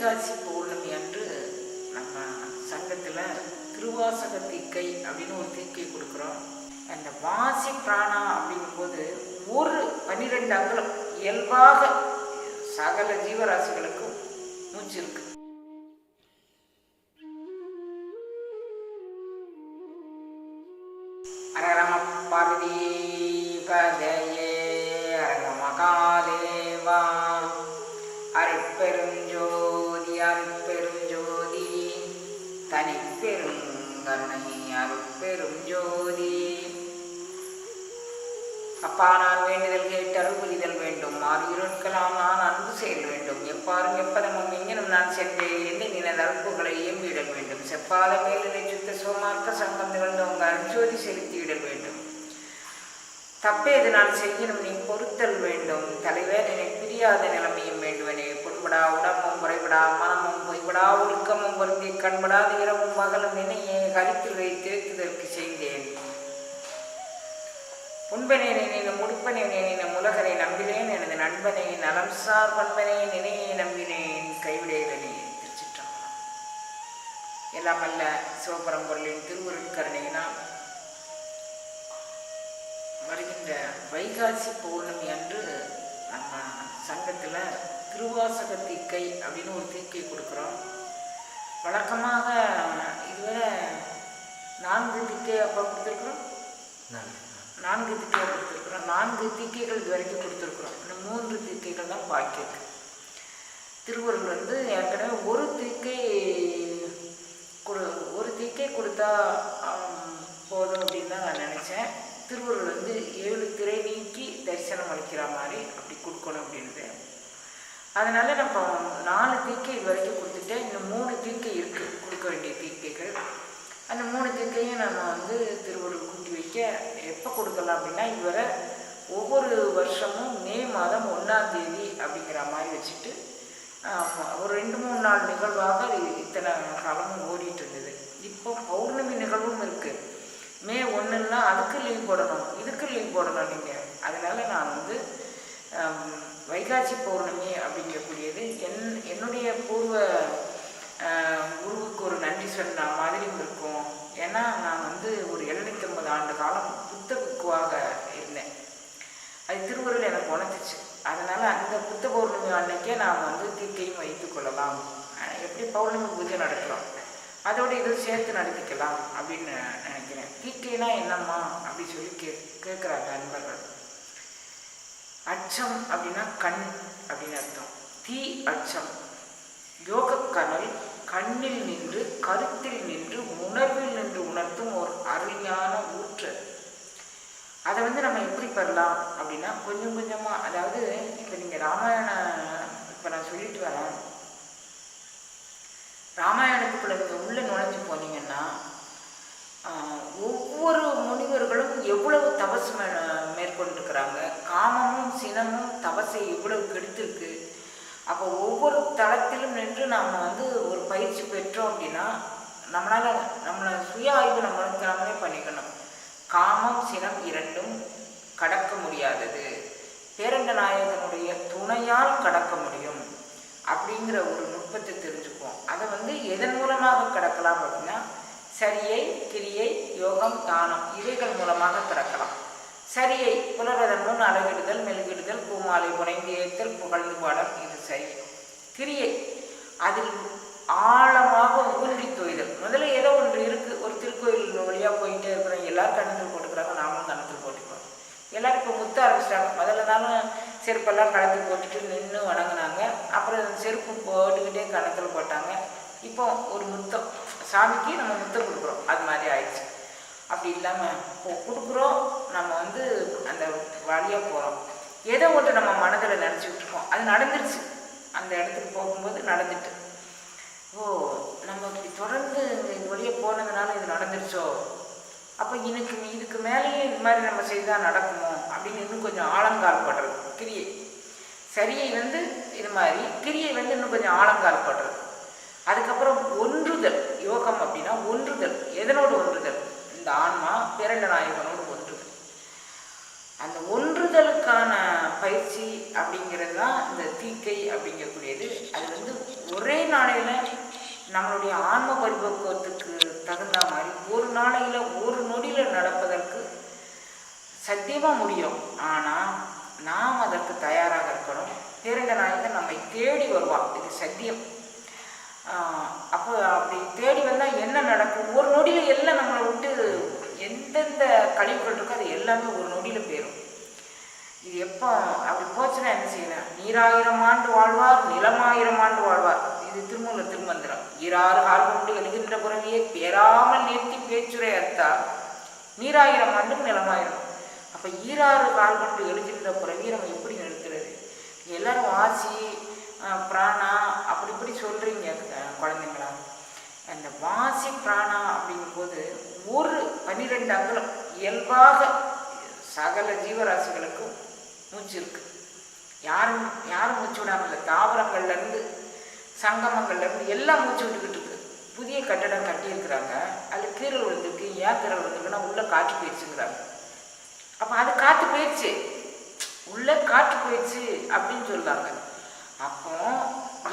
வைகாசி பௌர்ணமி அன்று நம்ம சங்கத்தில் திருவாசக தீக்கை அப்படின்னு ஒரு தீக்கை கொடுக்குறோம். அந்த வாசி பிராணா அப்படிங்கும்போது ஒரு பன்னிரெண்டு அங்குலம் இயல்பாக சகல ஜீவராசிகளுக்கும் மூச்சு இருக்குது அப்பா வேண்டுதல் கேட்டு அருள் புரிதல் வேண்டும். மாறு இருட்கலாம் நான் அன்பு செயல் வேண்டும். எப்பாரும் எப்பதமும் எங்கனும் நான் சென்றேன். எண்ணி நினது அற்புகளை இயம்பிடல் வேண்டும். செப்பாத மேலினை சுத்த சோமார்க்க சங்கம் நிகழ்ந்து உங்க அஞ்சோதி செலுத்திவிடல் வேண்டும். தப்பேது நான் செய்யணும் நீ பொறுத்தல் வேண்டும். தலைவர் என்னை பிரியாத நிலைமையும் வேண்டுவனே. பொன்படா உடம்பும் குறைபடா மனமும் பொய்படா ஒழுக்கமும் பொருந்தி கண்படாத இரவும் மகளும் நினையே கருத்தில் வைத்து இதற்கு செய்தேன். உண்பனே நினைன முடுப்பனே நினைன முலகரை நம்பினேன் எனது நண்பனை நலம் சார் பண்பனே நினையை நம்பினேன். கைவிடையதனே திருச்சிற்றம்பலம். எல்லாம் அல்ல சிவபரம்பொருளின் திருவுருள் கருணையினால் வருகின்ற வைகாசி பௌர்ணமி அன்று நம்ம சங்கத்தில் திருவாசக தீக்கை அப்படின்னு ஒரு தீக்கை கொடுக்குறோம். வழக்கமாக இதுவரை நான்கு தீக்கை அப்போ கொடுத்துருக்குறோம். நான்கு திக்கை கொடுத்துருக்குறோம். நான்கு திக்கைகள் இது வரைக்கும் கொடுத்துருக்குறோம். இன்னும் மூன்று திக்கைகள் தான் பாக்கி இருக்கு. திருவருள் வந்து ஏற்கனவே ஒரு தீக்கை கொடு ஒரு தீக்கை கொடுத்தா போதும் அப்படின்னு தான் நான் நினச்சேன். திருவருள் வந்து ஏழு திரை நீக்கி தரிசனம் அளிக்கிற மாதிரி அப்படி கொடுக்கணும் அப்படின்ட்டு அதனால நம்ம நாலு தீக்கை இது வரைக்கும் கொடுத்துட்டேன். இன்னும் மூணு தீக்கை இருக்குது கொடுக்க வேண்டிய தீக்கைகள். அந்த மூணு தீக்கையும் நம்ம வந்து திருவள்ளுவர் கூட்டி வைக்க எப்போ கொடுக்கலாம் அப்படின்னா இதுவரை ஒவ்வொரு வருஷமும் மே மாதம் ஒன்றாம் தேதி அப்படிங்கிற மாதிரி வச்சுட்டு ஒரு ரெண்டு மூணு நாள் நிகழ்வாக இது இத்தனை காலமும் ஓடிட்டு இருந்தது. இப்போ பௌர்ணமி நிகழ்வும் இருக்குது மே ஒன்றுன்னா அதுக்கு லீவ் போடணும் இதுக்கு லீவ் போடணும் நீங்கள் அதனால் நான் வந்து ஆம், வைகாசி பௌர்ணமி அப்படிங்கக்கூடியது என் என்னுடைய பூர்வ குருவுக்கு ஒரு நன்றி சொன்ன மாதிரியும் இருக்கும். ஏன்னா நான் வந்து ஒரு எழுநூற்றம்பது ஆண்டு காலம் புத்த பிக்குவாக இருந்தேன். அது திருவருள் எனக்கு உணர்ந்துச்சு. அதனால் அந்த புத்த பௌர்ணமி அன்னைக்கே நாம் வந்து தீக்கையும் வைத்துக் கொள்ளலாம். எப்படி பௌர்ணமி பூஜை நடக்கிறோம்? அதோட இதை சேர்த்து நடத்திக்கலாம் அப்படின்னு நினைக்கிறேன். தீக்கைனா என்னம்மா? அப்படின்னு சொல்லி கே கேட்குறாங்க அன்பர்கள். அச்சம் அப்படின்னா கண் அப்படின்னு அர்த்தம். தீ அச்சம். யோகக்கனல் கண்ணில் நின்று கருத்தில் நின்று உணர்வில் நின்று உணர்த்தும் ஒரு அருமையான ஊற்று. அதை வந்து நம்ம எப்படி பெறலாம் அப்படின்னா கொஞ்சம் கொஞ்சமாக அதாவது இப்போ நீங்கள் ராமாயண இப்போ நான் சொல்லிட்டு வரேன். ராமாயணத்துக்குள்ள நீங்கள் உள்ளே நுழைஞ்சு போனீங்கன்னா ஒவ்வொரு முனிவர்களும் எவ்வளவு தபசு மே மேற்கொண்டிருக்கிறாங்க. காமமும் சினமும் தபசை எவ்வளவு கெடுத்திருக்கு அப்போ ஒவ்வொரு தளத்திலும் நின்று நாம் வந்து ஒரு பயிற்சி பெற்றோம் அப்படின்னா நம்மளால் நம்மளை சுய ஆய்வு நம்மளுக்கு நம்மளே பண்ணிக்கணும். காமம் சினம் இரண்டும் கடக்க முடியாதது. பேரண்ட நாயகனுடைய துணையால் கடக்க முடியும் அப்படிங்கிற ஒரு நுட்பத்தை தெரிஞ்சுக்குவோம். அதை வந்து எதன் மூலமாக கடக்கலாம் அப்படின்னா சரியை கிரியை யோகம் தானம் இவைகள் மூலமாக கடக்கலாம். சரியை புலர்வதன் முன் அழகிடுதல் மெழுகிடுதல் பூமாலை புனைந்து ஏத்தல் புகழ்ந்து பாடம் இது சரி. கிரியை அதில் ஆழமாக ஊன்றி தோய்தல். முதல்ல ஏதோ ஒன்று இருக்கு. ஒரு திருக்கோயில் வழியாக போயிட்டே இருக்கிறோம். எல்லாரும் கணத்தில் போட்டுக்கிறாங்க. நாமளும் கணத்தில் போட்டுக்கிறோம். எல்லாரும் இப்போ முத்த ஆரம்பிச்சிட்டாங்க. முதல்ல நானும் செருப்பெல்லாம் கணத்தில் போட்டுட்டு நின்று வணங்குனாங்க. அப்புறம் செருப்பு போட்டுக்கிட்டே கணத்தில் போட்டாங்க. இப்போ ஒரு முத்தம். சாமிக்கு நம்ம முத்தம் கொடுக்குறோம். அது மாதிரி ஆயிடுச்சு. அப்படி இல்லாமல் இப்போ கொடுக்குறோம் நம்ம வந்து அந்த வழியாக போகிறோம் ஏதோ ஒன்று நம்ம மனதில் நினச்சிக்கிட்டு இருக்கோம். அது நடந்துருச்சு. அந்த இடத்துக்கு போகும்போது நடந்துட்டு. ஓ நம்ம இப்படி தொடர்ந்து இந்த வழியை போனதுனால இது நடந்துருச்சோ? அப்போ எனக்கு இதுக்கு மேலேயே இந்த மாதிரி நம்ம செய்தால் நடக்குமோ? அப்படின்னு இன்னும் கொஞ்சம் ஆழங்கால் படுறது கிரியை. சரியை வந்து இது மாதிரி கிரியை வந்து இன்னும் கொஞ்சம் ஆழங்கால் படுறது அதுக்கப்புறம் ஒன்றுதல். யோகம் அப்படின்னா ஒன்றுதல். எதனோடு ஒன்றுதல்? இந்த ஆன்மா பிறண்ட நாயகனோடு ஒன்று. அந்த ஒன்றுதலுக்கான பயிற்சி அப்படிங்கிறது தான் இந்த தீக்கை அப்படிங்கக்கூடியது. அது வந்து ஒரே நாளையில் நம்மளுடைய ஆன்ம பரிபக்குவத்துக்கு தகுந்த மாதிரி ஒரு நாளையில் ஒரு நொடியில் நடப்பதற்கு சத்தியமாக முடியும். ஆனால் நாம் அதற்கு தயாராக இருக்கணும். பேரண்ட நாயகன் நம்மை தேடி வருவான். இது சத்தியம். ஆஹ் அப்போ அப்படி தேடி வந்தால் என்ன நடக்கும்? ஒரு நொடியில் எல்லாம் நம்மளை எந்தெந்த கழிவுகள் இருக்கோ அது எல்லாமே ஒரு நொடியில் போயிடும் இது எப்போ அப்படி போச்சுன்னா என்ன செய்யணும்? நீராயிரம் ஆண்டு வாழ்வார் நிலமாயிரம் ஆண்டு வாழ்வார். இது திருமூல திருமந்திரம். ஈராறு கால் எழுகின்ற புறவியை பேராமல் நிறுத்தி பேச்சுரை அர்த்தார் நீராயிரம் ஆண்டும் நிலமாயிரம். அப்போ ஈராறு கால் கொண்டு எழுகின்ற புறவியை நம்ம எப்படி நிறுத்துறது? எல்லாரும் வாசி பிராணா அப்படி இப்படி சொல்கிறீங்க குழந்தைங்களா. அந்த வாசி பிராணா அப்படிங்கும் பன்னிரெண்டு அங்குலம் இயல்பாக சகல ஜீவராசிகளுக்கும் மூச்சு இருக்கு. யாரும் யாரும் மூச்சு விடாமல் இல்லை தாவரங்கள்லேருந்து சங்கமங்கள்லேருந்து எல்லாம் மூச்சு விட்டுக்கிட்டு இருக்கு. புதிய கட்டடம் கட்டியிருக்கிறாங்க. அது கீரல் விழுந்திருக்கு. ஏன் கீரல் விழுந்திருக்குன்னா உள்ளே காற்று போயிடுச்சுங்கிறாங்க அப்போ அது காற்று போயிடுச்சு உள்ளே காற்று போயிடுச்சு அப்படின்னு சொல்றாங்க. அப்போ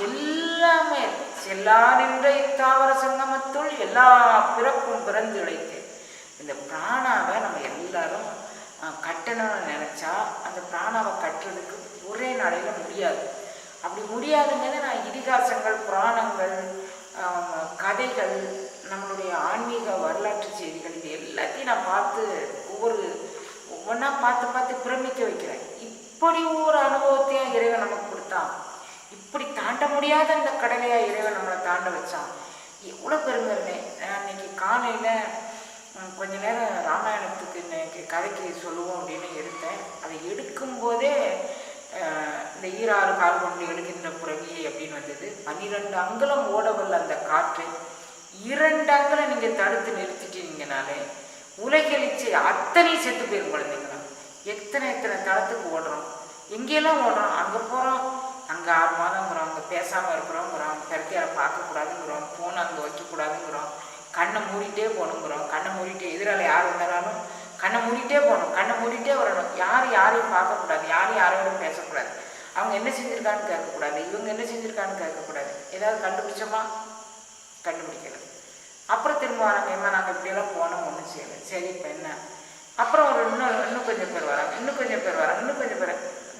எல்லாமே செல்லா நின்ற இத்தாவர சங்கமத்துள் எல்லா பிறப்பும் பிறந்து இழைத்து இந்த பிராணாவை நம்ம எல்லாரும் கட்டணும்னு நினச்சா அந்த பிராணாவை கட்டுறதுக்கு ஒரே நாளையில் முடியாது. அப்படி முடியாதுங்கிறது நான் இதிகாசங்கள் புராணங்கள் கதைகள் நம்மளுடைய ஆன்மீக வரலாற்று செய்திகள் இது எல்லாத்தையும் நான் பார்த்து ஒவ்வொரு ஒவ்வொன்றா பார்த்து பார்த்து பிரமிக்க வைக்கிறேன். இப்படி ஒரு அனுபவத்தையும் இறைவன் நமக்கு கொடுத்தான். இப்படி தாண்ட முடியாத அந்த கடலையாக இறைவன் நம்மளை தாண்ட வச்சான். எவ்வளோ பெருங்கருமே நான் இன்னைக்கு காலையில் கொஞ்ச நேரம் ராமாயணத்துக்கு இன்னைக்கு கதைக்கு சொல்லுவோம் அப்படின்னு எடுத்தேன். அதை எடுக்கும்போதே அஹ், இந்த ஈராறு கால் கொண்டு எழுகின்ற புறவி அப்படின்னு வந்தது. பன்னிரெண்டு அங்குலம் ஓடவல்ல அந்த காற்று. இரண்டு அங்குலம் நீங்கள் தடுத்து நிறுத்திட்டீங்கனாலே உலகெளிச்சு அத்தனை செத்து போயிடும் குழந்தைங்களா எத்தனை எத்தனை தளத்துக்கு ஓடுறோம்? எங்கெல்லாம் ஓடுறோம்? அங்கே போகிறோம் அங்கே ஆறு மாதங்கிறோம் அங்கே பேசாமல் இருக்கிறோங்கிறோம். பெருக்கையாரை பார்க்கக்கூடாதுங்கிறோம். ஃபோன் அங்கே வைக்கக்கூடாதுங்கிறோம். கண்ணை மூடிட்டே போகணுங்கிறோம் கண்ணை மூடிட்டே எதிரால யார் வந்தாலும் கண்ணை மூடிட்டே போகணும் கண்ணை மூடிட்டே வரணும். யார் யாரையும் பார்க்கக்கூடாது யாரும் யாரோடும் பேசக்கூடாது. அவங்க என்ன செஞ்சுருக்கான்னு கேட்கக்கூடாது இவங்க என்ன செஞ்சுருக்கான்னு கேட்கக்கூடாது. ஏதாவது கண்டுபிடிச்சோமா? கண்டுபிடிக்கல. அப்புறம் திரும்ப வராங்க ஏமா நாங்கள் இப்படியெல்லாம் போனோம் ஒன்றும் செய்யலை. சரி இப்போ என்ன? அப்புறம் ஒரு இன்னும் இன்னும் கொஞ்சம் பேர் வராங்க இன்னும் கொஞ்சம் பேர் வராங்க இன்னும் கொஞ்சம் பேர்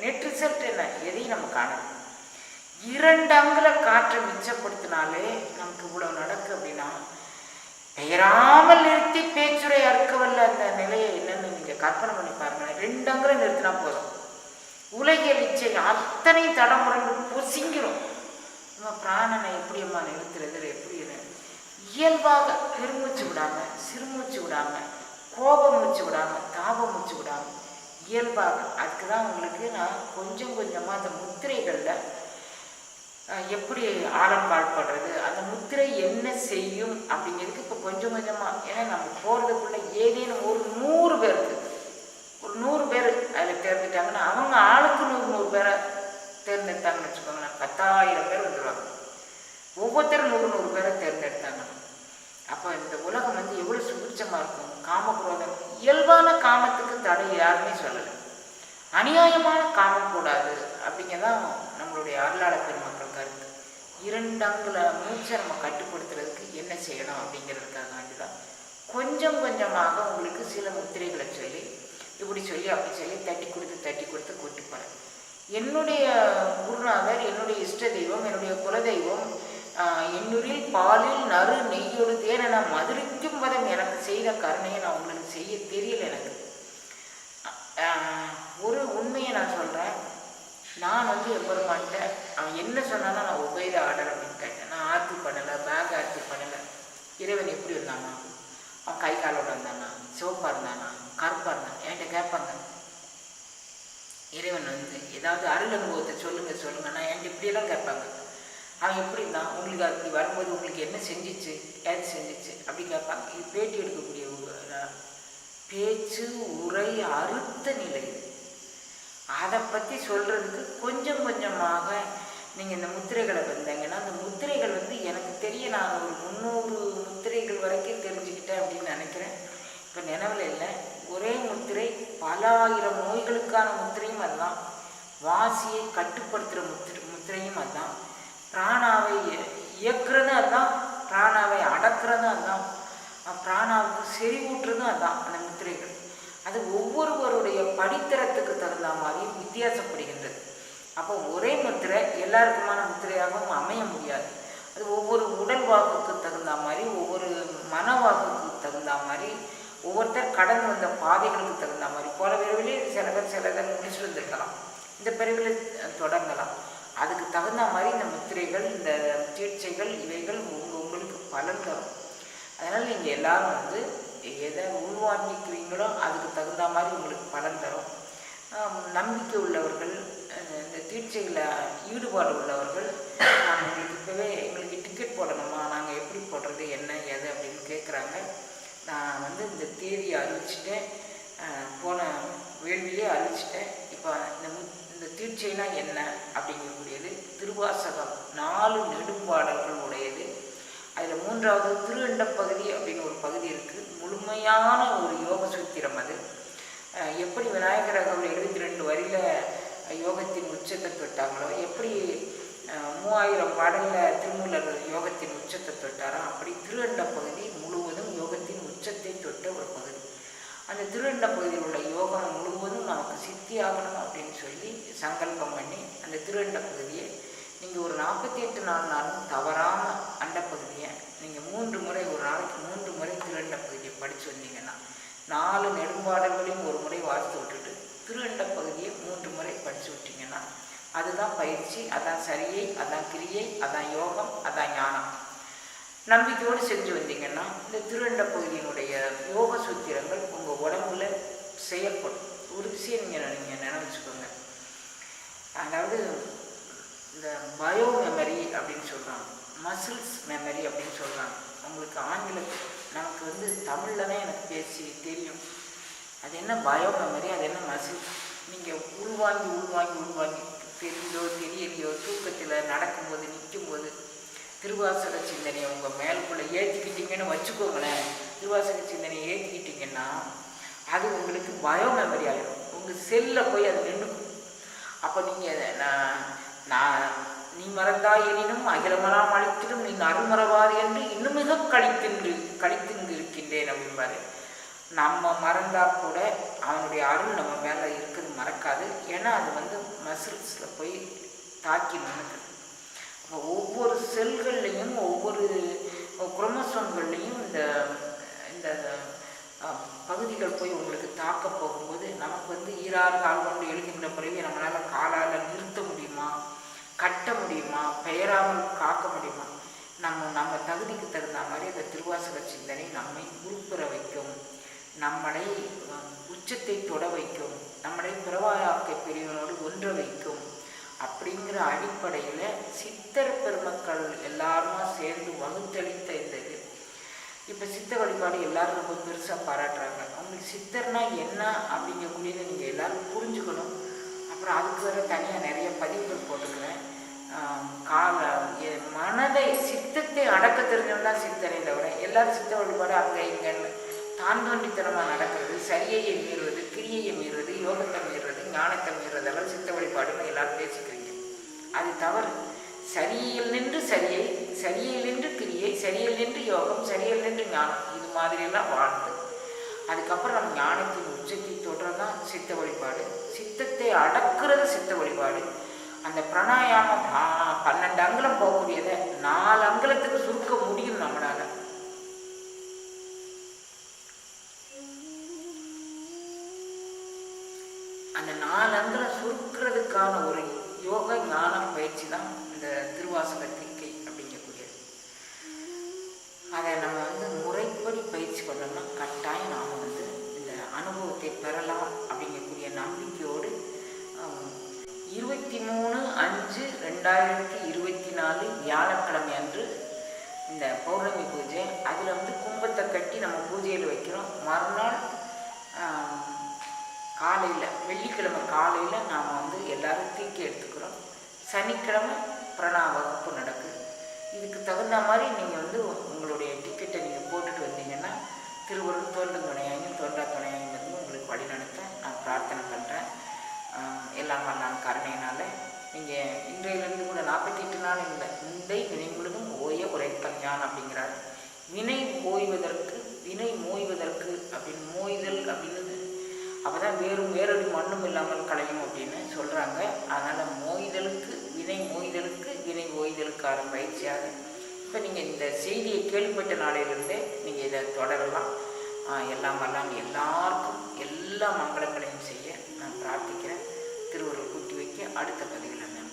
நெட் ரிசல்ட் என்ன? எதையும் நம்ம காணும் இரண்டு அங்குல காற்றை மிச்சப்படுத்தினாலே நமக்கு இவ்வளவு நடக்கு அப்படின்னா பெயராமல் நிறுத்தி பேச்சுரை அறுக்கவல்ல அந்த நிலையை என்னன்னு நீங்க கற்பனை பண்ணி பாருங்க ரெண்டு அங்குலம் நிறுத்தினா போதும். உலகியல் இச்சை அத்தனை தடமுறை பொசிங்கிறோம் நம்ம பிராணனை எப்படியம்மா நிறுத்துறது எப்படி இயல்பாக பெருமூச்சு விடாம சிறுமூச்சு விடாம கோபம் மூச்சு விடாம தாபம் மூச்சு விடாம இயல்பாக அதுக்கு தான் உங்களுக்கு நான் கொஞ்சம் கொஞ்சமாக அந்த முத்திரைகளில் எப்படி ஆழம்பால் படுறது அந்த முத்திரை என்ன செய்யும் அப்படிங்கிறதுக்கு இப்போ கொஞ்சம் கொஞ்சமாக ஏன்னா நம்ம போகிறதுக்குள்ள ஏதேனும் ஒரு நூறு பேருக்கு ஒரு நூறு பேர் அதில் தேர்ந்துட்டாங்கன்னா அவங்க ஆளுக்கு நூறு நூறு பேரை தேர்ந்தெடுத்தாங்கன்னு வச்சுக்கோங்களேன். பத்தாயிரம் பேர் வந்துடுவாங்க ஒவ்வொருத்தரும் நூறு நூறு பேரை தேர்ந்தெடுத்தாங்க அப்போ இந்த உலகம் வந்து எவ்வளோ சுபிட்சமாக இருக்கும். காமக்ரோதம். இயல்பான காமத்துக்கு தடை யாருமே சொல்லலை. அநியாயமான காமம் கூடாது அப்படிங்கிறதான் நம்மளுடைய அருளாளர் பெருமக்கள் இரண்டு மூச்சை நம்ம கட்டுப்படுத்துறதுக்கு என்ன செய்யணும் அப்படிங்கிறதுக்காக தான் கொஞ்சம் கொஞ்சமாக உங்களுக்கு சில முத்திரைகளை சொல்லி இப்படி சொல்லி அப்படி சொல்லி தட்டி கொடுத்து தட்டி கொடுத்து கூட்டி போகிறேன் என்னுடைய குருநாதர் என்னுடைய இஷ்ட தெய்வம் என்னுடைய குலதெய்வம் என்னுரில் பாலில் நறு நெய்யோடு தேனென மதுரிக்கும் பதம் எனக்கு செய்த கருணையை நான் உங்களுக்கு செய்ய தெரியல எனக்கு. ஒரு உண்மையை நான் சொல்கிறேன் நான் வந்து எம்பெருமான்ட்ட அவன் என்ன சொன்னாலும் நான் உபயோக ஆர்டர் அப்படின்னு கேட்டேன். நான் ஆர்த்தி பண்ணலை பேக் ஆர்த்தி பண்ணலை. இறைவன் எப்படி இருந்தானா? அவன் கை காலோட இருந்தானா? சிவப்பாக இருந்தானா? கருப்பாக இருந்தான்? என்கிட்ட கேட்பாங்க. இறைவன் வந்து ஏதாவது அருள் அனுபவத்தை சொல்லுங்க சொல்லுங்க. நான் என்கிட்ட இப்படியெல்லாம் கேட்பாங்க. அவன் எப்படி இருந்தான்? உங்களுக்கு அப்படி வரும்போது உங்களுக்கு என்ன செஞ்சிச்சு? ஏது செஞ்சிச்சு? அப்படி கேட்பாங்க. இது பேட்டி எடுக்கக்கூடிய பேச்சு உரை அறுத்த நிலை. அதை பற்றி சொல்கிறதுக்கு கொஞ்சம் கொஞ்சமாக நீங்கள் இந்த முத்திரைகளை வந்தீங்கன்னா அந்த முத்திரைகள் வந்து எனக்கு தெரிய நான் ஒரு முந்நூறு முத்திரைகள் வரைக்கும் தெரிஞ்சுக்கிட்டேன் அப்படின்னு நினைக்கிறேன். இப்போ நினைவில் இல்லை. ஒரே முத்திரை பல ஆயிரம் நோய்களுக்கான முத்திரையும் அதுதான். வாசியை கட்டுப்படுத்துகிற முத்திரை முத்திரையும் அதுதான். பிராணாவை இயக்குறதும் அதுதான். பிராணாவை அடக்கிறதும் அதுதான். பிராணாவுக்கு செறிவூட்டுறதும் அதுதான் அந்த முத்திரைகள். அது ஒவ்வொருவருடைய படித்தரத்துக்கு தகுந்த மாதிரி வித்தியாசப்படுகின்றது. அப்போ ஒரே முத்திரை எல்லாருக்குமான முத்திரையாகவும் அமைய முடியாது. அது ஒவ்வொரு உடல் வாக்குக்கு தகுந்த மாதிரி ஒவ்வொரு மன வாக்குக்கு தகுந்த மாதிரி ஒவ்வொருத்தர் கடந்து வந்த பாதைகளுக்கு தகுந்த மாதிரி. போல பிறவிலேயே சில பேர் சில இதை இந்த பிரிவில் தொடங்கலாம். அதுக்கு தகுந்த மாதிரி இந்த முத்திரைகள் இந்த தீட்சைகள் இவைகள் உங்களுக்கு பலன் தரும். அதனால் நீங்கள் எல்லாரும் வந்து எதை உள்வாங்கிக்கிறீங்களோ அதுக்கு தகுந்த மாதிரி உங்களுக்கு பலன் தரும். நம்பிக்கை உள்ளவர்கள் இந்த தீட்சையில் ஈடுபாடு உள்ளவர்கள் நாங்கள் உங்களுக்கு இப்போவே எங்களுக்கு டிக்கெட் போடணுமா? நாங்கள் எப்படி போடுறது? என்ன எது அப்படின்னு கேட்குறாங்க நான் வந்து இந்த தேதியை அறிவிச்சிட்டேன் போன வேள்வியே அறிவிச்சிட்டேன் இப்போ இந்த இந்த தீட்சைனா என்ன அப்படிங்கக்கூடியது திருவாசகம் நாலு நெடும்பாடல்கள் உடையது. அதில் மூன்றாவது திருஅண்ட பகுதி அப்படின்னு ஒரு பகுதி இருக்குது முழுமையான ஒரு யோக சூத்திரம் அது. எப்படி விநாயகர் அகவல் எழுபத்தி ரெண்டு வரியில் யோகத்தின் உச்சத்தை தொட்டாங்களோ எப்படி மூவாயிரம் பாடலில் திருமூலர் யோகத்தின் உச்சத்தை தொட்டாரோ அப்படி திருவண்ட பகுதி முழுவதும் யோகத்தின் உச்சத்தை தொட்ட ஒரு பகுதி. அந்த திருவண்ட பகுதியில் உள்ள யோகம் முழுவதும் நமக்கு சித்தி ஆகணும் அப்படின்னு சொல்லி சங்கல்பம் பண்ணி அந்த திருவண்ட பகுதியை நீங்கள் ஒரு நாற்பத்தி எட்டு நாள் நாளும் தவறாமல் அண்டப்பகுதியை நீங்கள் மூன்று முறை ஒரு நாளைக்கு மூன்று முறை திருண்ட பகுதியை படித்து வந்தீங்கன்னா நாலு நெடும்பாடல்களையும் ஒரு முறை வாசித்து விட்டுட்டு திருஅண்ட பகுதியை மூன்று முறை படித்து விட்டீங்கன்னா அதுதான் பயிற்சி அதான் சரியை அதான் கிரியை அதான் யோகம் அதான் ஞானம். நம்பிக்கையோடு செஞ்சு வந்தீங்கன்னா இந்த திருஅண்ட பகுதியினுடைய யோக சூத்திரங்கள் உங்கள் உடம்புல செயல்படும். ஒரு விஷயம் நீங்கள் நீங்கள் நினைச்சுக்கோங்க அதாவது இந்த பயோ மெமரி அப்படின்னு சொல்கிறாங்க மசில்ஸ் மெமரி அப்படின்னு சொல்கிறாங்க உங்களுக்கு ஆங்கிலத்தில் நமக்கு வந்து தமிழில் தான் எனக்கு பேசி தெரியும். அது என்ன பயோ மெமரி அது என்ன மசில் நீங்கள் உள்வாங்கி உள்வாங்கி உள்வாங்கி தெரிந்தோ தெரியலையோ தூக்கத்தில் நடக்கும்போது நிற்கும்போது திருவாசக சிந்தனையை உங்கள் மேலுக்குள்ளே ஏற்றிக்கிட்டீங்கன்னு வச்சுக்கோங்களேன். திருவாசக சிந்தனையை ஏற்றிக்கிட்டீங்கன்னா அது உங்களுக்கு பயோ மெமரி ஆகிடும் உங்கள் செல்லில் போய் அது நின்றுக்கும். அப்போ நீங்கள் நான் நான் நீ மறந்தாய் எனினும் அகிலமலாம் அழித்திடும் நீ அருமறவார் என்று இன்னும் மிக கழித்தின்று கழித்திங்கு இருக்கின்றேன் அப்படிம்பாரு. நம்ம மறந்தா கூட அவனுடைய அருள் நம்ம மேலே இருக்குது மறக்காது. ஏன்னா அது வந்து மசில்ஸில் போய் தாக்கி நின்றுக்குது அப்போ ஒவ்வொரு செல்கள்லையும் ஒவ்வொரு குரோமோசோம்கள்லையும் இந்த இந்த பகுதிகள் போய் உங்களுக்கு தாக்க போகும்போது நமக்கு வந்து ஈராறு கால் கொண்டு எழுகின்ற பிறகு நம்மளால் காலால் நிறுத்த முடியும். கட்ட முடியுமா? பெயராமல் காக்க முடியுமா? நம்ம நம்ம தகுதிக்கு தகுந்த மாதிரி அந்த திருவாசக சிந்தனை நம்மை உருப்புற வைக்கும். நம்மளை உச்சத்தை தொட வைக்கும். நம்மளை பிறவாயாக்கை பிரிவினோடு ஒன்ற வைக்கும். அப்படிங்கிற அடிப்படையில் சித்தர் பெருமக்கள் எல்லாருமா சேர்ந்து வகுத்தளித்த இந்த இது. இப்போ சித்த வழிபாடு எல்லாரும் ரொம்ப பெருசாக பாராட்டுறாங்க. அவங்களுக்கு சித்தர்னா என்ன அப்படிங்கக்கூடியதை நீங்கள் எல்லாரும் புரிஞ்சுக்கணும். அப்புறம் அதுக்கு வேறு தனியாக நிறைய பதிவுகள் போட்டுக்கிறேன். கால எ- மனதை சித்தத்தை அடக்க தெரிஞ்சவன் தான் சித்தரை தவிர எல்லாரும் சித்த வழிபாடு அங்கே இங்கன்னு தான் தோன்றித்தனமாக நடக்கிறது சரியையை மீறுவது கிரியையை மீறுவது யோகத்தை மீறுவது ஞானத்தை மீறுவதெல்லாம் சித்த வழிபாடுன்னு எல்லாரும் பேசிக்கிறீங்க. அது தவறு. சரியில் நின்று சரியை சரியில் நின்று கிரியை சரியில் நின்று யோகம் சரியில் நின்று ஞானம் இது மாதிரியெல்லாம் வாழ்ந்து. அதுக்கப்புறம் நம்ம ஞானத்தின் உச்சத்தை தொடர்றது தான் சித்த வழிபாடு. சித்தத்தை அடக்குறது சித்த வழிபாடு. அந்த பிராணாயாமம் பன்னெண்டு அங்குலம் போகக்கூடியதை நாலு அங்குலத்துக்கு சுருக்க முடியும் நம்மளால. அந்த நாலு அங்குலம் சுருக்கிறதுக்கான ஒரு யோக ஞான பயிற்சி தான் இந்த திருவாசக தீக்கை அப்படிங்கக்கூடியது. அதை நம்ம வந்து முறைப்படி பயிற்சி பண்ணோம்னா கட்டாயம் நாம் வந்து இந்த அனுபவத்தை பெறலாம் அப்படிங்கக்கூடிய நம்பிக்கையோடு ஆம், இருபத்தி மூணு அஞ்சு ரெண்டாயிரத்தி இருபத்தி நாலு வியாழக்கிழமை அன்று இந்த பௌர்ணமி பூஜை. அதில் வந்து கும்பத்தை கட்டி நம்ம பூஜையில் வைக்கிறோம். மறுநாள் காலையில் வெள்ளிக்கிழமை காலையில் நாம் வந்து எல்லோரும் தீக்கி எடுத்துக்கிறோம். சனிக்கிழமை பிரணா வகுப்பு நடக்குது இதுக்கு தகுந்த மாதிரி நீங்கள் வந்து உங்களுடைய டிக்கெட்டை நீங்கள் போட்டுட்டு வந்தீங்கன்னா திருவள்ளுவர் தோன்றும் துணையாயும் தோன்றா துணையாயும் வந்து உங்களுக்கு வழி நடத்த நான் பிரார்த்தனை பண்ணுறேன் எல்லாம் நான் கருணையினால் நீங்கள் இன்றையிலிருந்து கூட நாற்பத்தி எட்டு நாள் இல்லை முந்தை வினை முழுதும் ஓய உரைப்பஞ்சான் அப்படிங்கிறார். வினை ஓய்வதற்கு வினை மோய்வதற்கு அப்படின்னு மோய்தல் அப்படின்னு அப்போ தான் வேறும் வேறொரு மண்ணும் இல்லாமல் களையும் அப்படின்னு சொல்கிறாங்க அதனால் மோய்தலுக்கு வினை மோய்தலுக்கு வினை ஓய்தலுக்கான பயிற்சியாக இப்போ நீங்கள் இந்த செய்தியை கேள்விப்பட்ட நாளிலிருந்தே நீங்கள் இதை தொடரலாம். எல்லாம் எல்லாம் எல்லாருக்கும் எல்லா மங்களங்களையும் செய்ய திருவுருள் கூட்டி வைக்க அடுத்த பதிவில் நான்